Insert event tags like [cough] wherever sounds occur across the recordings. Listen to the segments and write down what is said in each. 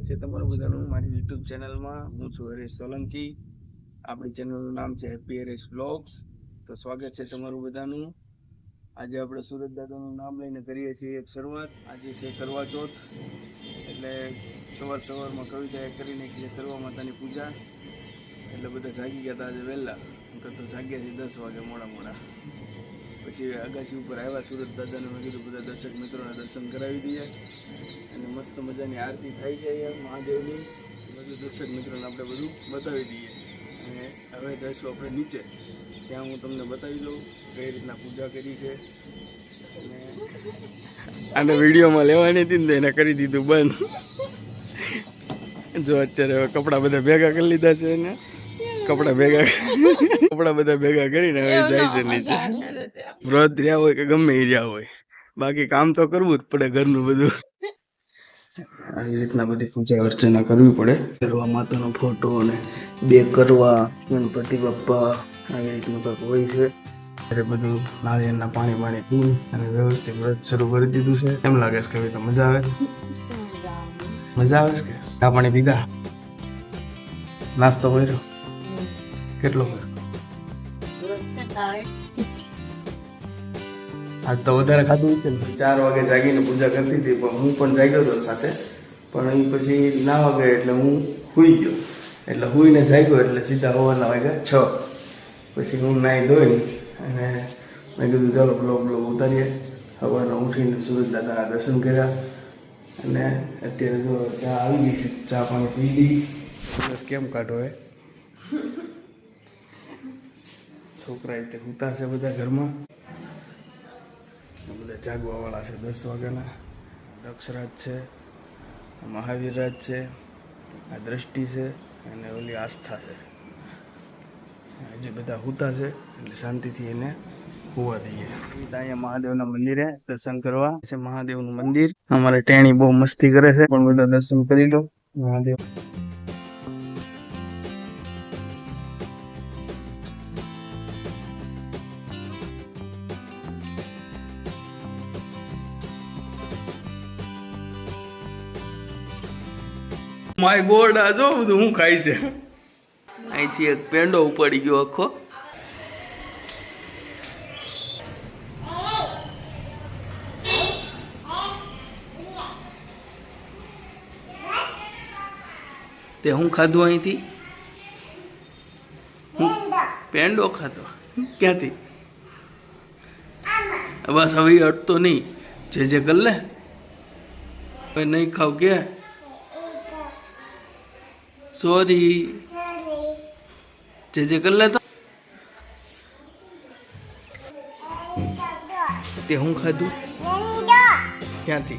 છે તમારું બધાનું મારી યુટ્યુબ ચેનલમાં. હું છું હરેશ સોલંકી. આપણી ચેનલનું નામ છે હેપી હરેશ બ્લોગ્સ તો સ્વાગત છે તમારું બધાનું. આજે આપણે સુરત દાદાનું નામ લઈને કરીએ છીએ એક શરૂઆત. આજે છે કરવા ચોથ. એટલે સવાર સવારમાં કવિતા કરીને કે કરવા માતાની પૂજા. એટલે બધા જાગી ગયા હતા આજે વહેલા. હું તો જાગ્યા છે દસ વાગે મોડા મોડા. પછી અગાસી ઉપર આવ્યા સુરત દાદાને. મેં કીધું, બધા દર્શક મિત્રોને દર્શન કરાવી દઈએ. અને મસ્ત મજાની આરતી થાય છે અહીંયા મહાદેવની. બધું દર્શક મિત્રોને આપણે બધું બતાવી દઈએ. અને હવે જઈશું આપણે નીચે. ત્યાં હું તમને બતાવી દઉં કઈ રીતના પૂજા કરી છે. અને આને વિડીયોમાં લેવાની હતી ને તો એને કરી દીધું બંધ. જો અત્યારે હવે કપડાં બધા ભેગા કરી લીધા છે એને. કપડાં ભેગા [laughs] કપડાં બધા ભેગા કરીને હવે જાય છે નીચે. વ્રત રહ્યા હોય કે ગમે એ રહ્યા હોય. બાકી કામ તો કરવું જ પડે ઘરનું બધું. આવી રીતના બધી પૂજા અર્ચના કરવી પડે. કરવા માતાનો ફોટો અને બે કરવા ગણપતિ બાપ્પા આવી રીતનું કંઈક હોય છે. ત્યારે બધું નાળિયેરના પાણી પાણી પી અને વ્યવસ્થિત વ્રત શરૂ કરી દીધું છે. એમ લાગે છે કવિતા મજા આવે? મજા આવે છે કે? ચા પાણી પીધા? નાસ્તો કર્યો? કેટલો કર્યો? આજ તો વધારે ખાધું છે ને. ચાર વાગે જાગીને પૂજા કરતી હતી પણ હું પણ જાગ્યો હતો સાથે. પણ એ પછી ના વાગે એટલે હું સૂઈ ગયો. એટલે સૂઈને જાગ્યો એટલે સીધા હોવાના વાગ્યા છ. પછી હું નાહી ધોઈને અને મેં કીધું ચાલો બ્લોગ બ્લોગ ઉતારીએ. સવારે ઉઠીને સુરજ દાદાના દર્શન કર્યા. અને અત્યારે જો ચા આવી ગઈ છે. ચા પાણી પી લીધી. કેમ કાઢો એ છોકરા રીતે હુતા છે બધા ઘરમાં. આ બધા જાગવા વાળા છે દસ વાગ્યાના. દક્ષરાજ છે મહાવીરરાજ છે આ દ્રષ્ટિ છે અને ઓલી આસ્થા છે. જે બધા હુતા છે એટલે શાંતિથી એને હોવા દઈએ. અહીંયા મહાદેવના મંદિરે દર્શન કરવા. છે મહાદેવનું મંદિર. અમારે ટેણી બહુ મસ્તી કરે છે. પણ બધા દર્શન કરી લો. મહાદેવ. માય ગોડ આ જો બધું હું ખાય છે. અહીંથી એક પેંડો ઉપાડી ગયો આખો. તે હું ખાધું અહીંથી? પેંડો ખાધો? ક્યાંથી? બસ હવે અટતો નહીં. જે જે કર લે. નહીં ખાવ કે. સોરી. જે જે કરી લેતો. તે હું ખાધું? ક્યાંથી?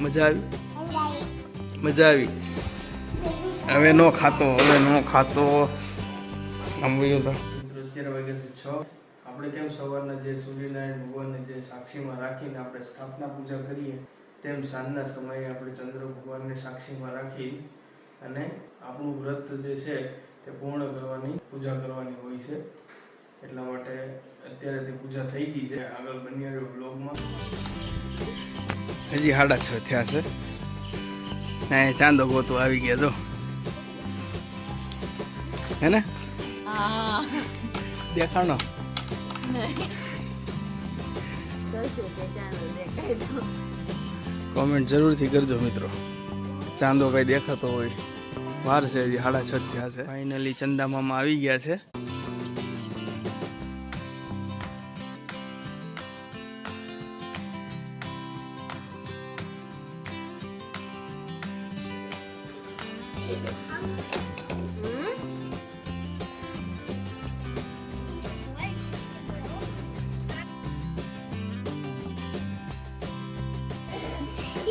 મજા આવી? મજા આવી. હવે નો ખાતો, હવે નો ખાતો. આમ વયો સર વાગ્યા છ. આપણે કેમ સવારના જે સૂર્યનારાયણ ભગવાનને જે સાક્ષીમાં રાખીને આપણે સ્થાપના પૂજા કરીએ? તેમ સાંજના સમયે આપણે ચંદ્ર ભગવાનને સાક્ષીમાં રાખી અને આપણું વ્રત જે છે તે પૂર્ણ કરવાની પૂજા કરવાની હોય છે. એટલા માટે અત્યારે તે પૂજા થઈ ગઈ છે. આગળ બની રહ્યો બ્લોગમાં હજી સાડા છ થયા છે. હા ચાંદો ગોતો આવી ગયા જો. હે ને? દેખાણો? કોમેન્ટ જરૂરથી કરજો મિત્રો. ચાંદો કઈ દેખાતો હોય. વાર છે હજી સાડા છ થયા છે. ફાઇનલી ચંદામામાં આવી ગયા છે.